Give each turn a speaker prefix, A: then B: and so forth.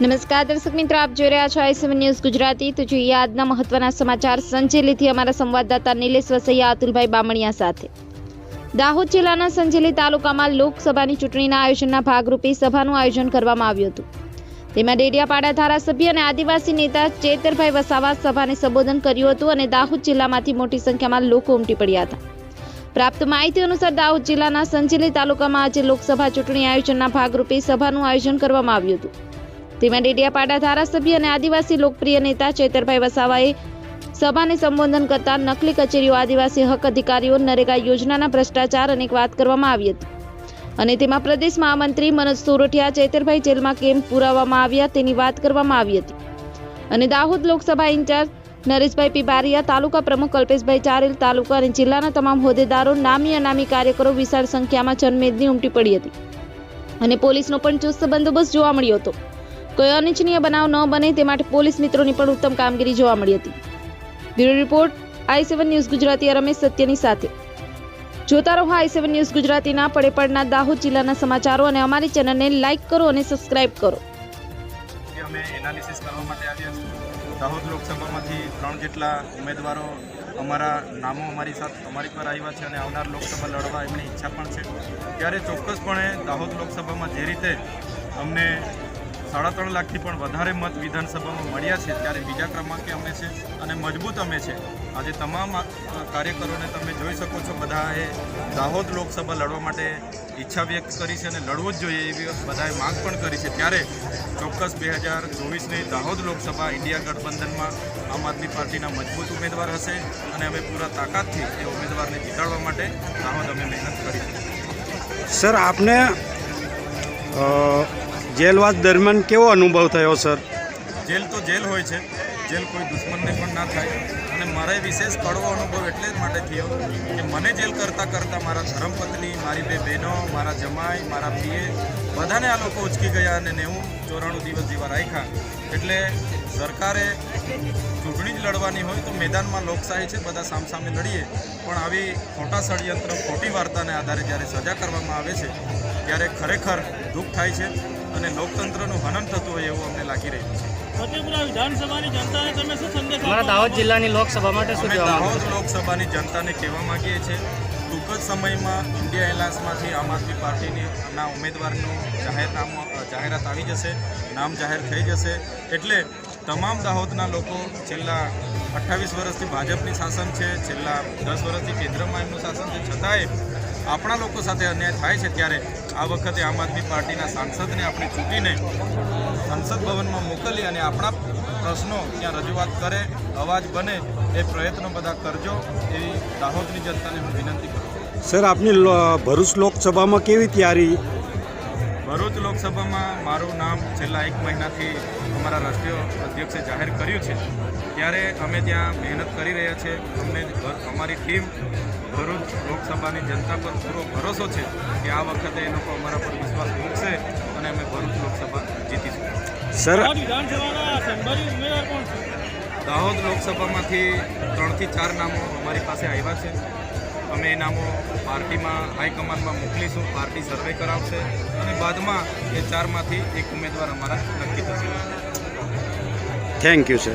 A: નમસ્કાર દર્શક મિત્રો, આપ જોઈ રહ્યા છો આઈ સેવન ન્યૂઝ ગુજરાતી. તો જોઈએ આજના મહત્વના સમાચાર. સંજેલીથી અમારા સંવાદદાતા નિલેશ વસૈયા, અતુલભાઈ બામણિયા સાથે. દાહોદ જિલ્લાના સંજેલી તાલુકામાં લોકસભાની ચૂંટણીના આયોજનના ભાગરૂપે સભાનું આયોજન કરવામાં આવ્યું હતું. તેમાં ડેડિયાપાડા ધારાસભ્ય અને આદિવાસી નેતા ચેતરભાઈ વસાવા સભાને સંબોધન કર્યું હતું અને દાહોદ જિલ્લામાંથી મોટી સંખ્યામાં લોકો ઉમટી પડ્યા હતા. પ્રાપ્ત માહિતી અનુસાર દાહોદ જિલ્લાના સંજેલી તાલુકામાં આજે લોકસભા ચૂંટણી આયોજનના ભાગરૂપે સભાનું આયોજન કરવામાં આવ્યું હતું. તેમાં ડેડિયાપાડા ધારાસભ્ય અને આદિવાસી લોકપ્રિય નેતા ચેતરભાઈ વસાવાએ સભાને સંબોધન કરતા નકલી કચેરીઓ, આદિવાસી હક અધિકારીઓ, નરેગા યોજનાના ભ્રષ્ટાચાર અનેક વાત કરવામાં આવી હતી. અને તેમાં પ્રદેશ મહામંત્રી મનોજ સોરઠિયા, ચેતરભાઈ જેલમાં કેમ પુરાવવામાં આવ્યા તેની વાત કરવામાં આવી હતી. અને દાહોદ લોકસભા ઇન્ચાર્જ નરેશભાઈ પીબારિયા, તાલુકા પ્રમુખ કલ્પેશભાઈ ચારેલ, તાલુકા અને જિલ્લાના તમામ હોદ્દેદારો, નામી અનામી કાર્યકરો વિશાળ સંખ્યામાં જનમેદની ઉમટી પડી હતી. અને પોલીસનો પણ ચુસ્ત બંદોબસ્ત જોવા મળ્યો હતો. કોઈ અનિચ્છનીય બનાવ ન બને તે માટે પોલીસ મિત્રોની પણ ઉત્તમ કામગીરી જોવા મળી હતી. Bureau report, I seven news Gujarati, Ramesh સત્યની સાથે. જોતા રહો આઈ સેવન ન્યૂઝ ગુજરાતીના પડે પડના દાહોદ જિલ્લાના સમાચારો અને અમારી ચેનલને લાઇક કરો અને સબસ્ક્રાઇબ કરો.
B: અમે એનાલિસિસ કરવા માટે આવ્યા છીએ. દાહોદ લોકસભામાંથી ત્રણ જેટલા ઉમેદવારો અમારા નામો અમારી સાથે અમારી પર આવ્યા છે અને આવનાર લોકસભા લડવા એમની ઈચ્છા પણ છે. ત્યારે ચોક્કસપણે દાહોદ લોકસભામાં જે રીતે અમને સાડા ત્રણ લાખથી પણ વધારે મત વિધાનસભામાં મળ્યા છે. ત્યારે બીજા ક્રમાંકે અમે છે અને મજબૂત અમે છે. આજે તમામ કાર્યકરોને તમે જોઈ શકો છો, બધાએ દાહોદ લોકસભા લડવા માટે ઈચ્છા વ્યક્ત કરી છે અને લડવું જ જોઈએ એવી બધાએ માંગ પણ કરી છે. ત્યારે ચોક્કસ બે હજાર ચોવીસની દાહોદ લોકસભા ઇન્ડિયા ગઠબંધનમાં આમ આદમી પાર્ટીના મજબૂત ઉમેદવાર હશે અને અમે પૂરા તાકાતથી એ ઉમેદવારને જીતાડવા માટે દાહોદ અમે મહેનત કરીશું
C: સર, આપને જેલવાસ દરમિયાન કેવો અનુભવ થયો, સર?
B: જેલ તો જેલ હોય છે. જેલ કોઈ દુશ્મનને પણ ના થાય. અને મારે વિશેષ કડવો અનુભવ એટલે જ માટે થયો કે મને જેલ કરતાં કરતાં મારા ધર્મપત્ની, મારી બે બહેનો, મારા જમાઈ, મારા પીએ બધાને આ લોકો ઉચકી ગયા અને નેવું ચોરાણું દિવસ જેવા રાખ્યા. એટલે સરકારે ચૂંટણી જ લડવાની હોય તો મેદાનમાં લોકશાહી છે, બધા સામસામે લડીએ. પણ આવી ખોટા ષડયંત્ર, ખોટી વાર્તાને આધારે જ્યારે સજા કરવામાં આવે છે, ત્યારે ખરેખર દુઃખ થાય છે. અને લોકતંત્રનું હનન થતું હોય એવું અમને લાગી રહ્યું છે.
D: ફતેપુરા વિધાનસભાની જનતાને તમે શું સંદેશ
E: અમારા દાહોદ જિલ્લાની લોકસભા માટે શું
B: દાહોદ લોકસભાની જનતાને કહેવા માંગીએ છીએ ટૂંક જ સમયમાં ઇન્ડિયા એલાયન્સમાંથી આમ આદમી પાર્ટીની ના ઉમેદવારનું જાહેરનામું જાહેરાત આવી જશે નામ જાહેર થઈ જશે. એટલે તમામ દાહોદના લોકો છેલ્લા અઠ્ઠાવીસ વર્ષથી ભાજપની શાસન છે છેલ્લા દસ વર્ષથી કેન્દ્રમાં એમનું શાસન છે. છતાંય આપણા લોકો સાથે અન્યાય થાય છે ત્યારે આ વખતે આમ આદમી પાર્ટીના સાંસદને આપણે ચૂંટીને સંસદ ભવનમાં મોકલી અને આપણા પ્રશ્નો ત્યાં રજૂઆત કરે અવાજ બને એ પ્રયત્નો બધા કરજો એવી દાહોદની જનતાને હું વિનંતી કરું
C: સર આપની ભરૂચ લોકસભામાં કેવી તૈયારી?
B: ભરૂચ લોકસભામાં મારું નામ છેલ્લા એક મહિનાથી અમારા રાષ્ટ્રીય અધ્યક્ષે જાહેર કર્યું છે. ત્યારે અમે ત્યાં મહેનત કરી રહ્યા છીએ. અમને અમારી ટીમ ભરૂચ લોકસભાની જનતા પર પૂરો ભરોસો છે કે આ વખતે એ લોકો અમારા પર વિશ્વાસ મૂકશે અને અમે ભરૂચ લોકસભા જીતીશું.
C: સર
D: દાહોદ વિધાનસભાના સંભાવિત ઉમેદવાર કોણ છે?
B: દાહોદ લોકસભામાંથી ત્રણથી ચાર નામો અમારી પાસે આવ્યા છે. અમે એ નામો પાર્ટીમાં હાઈકમાન્ડમાં મોકલીશું પાર્ટી સર્વે કરાવશે અને બાદમાં એ ચારમાંથી એક ઉમેદવાર અમારા નક્કી થશે.
C: Thank you sir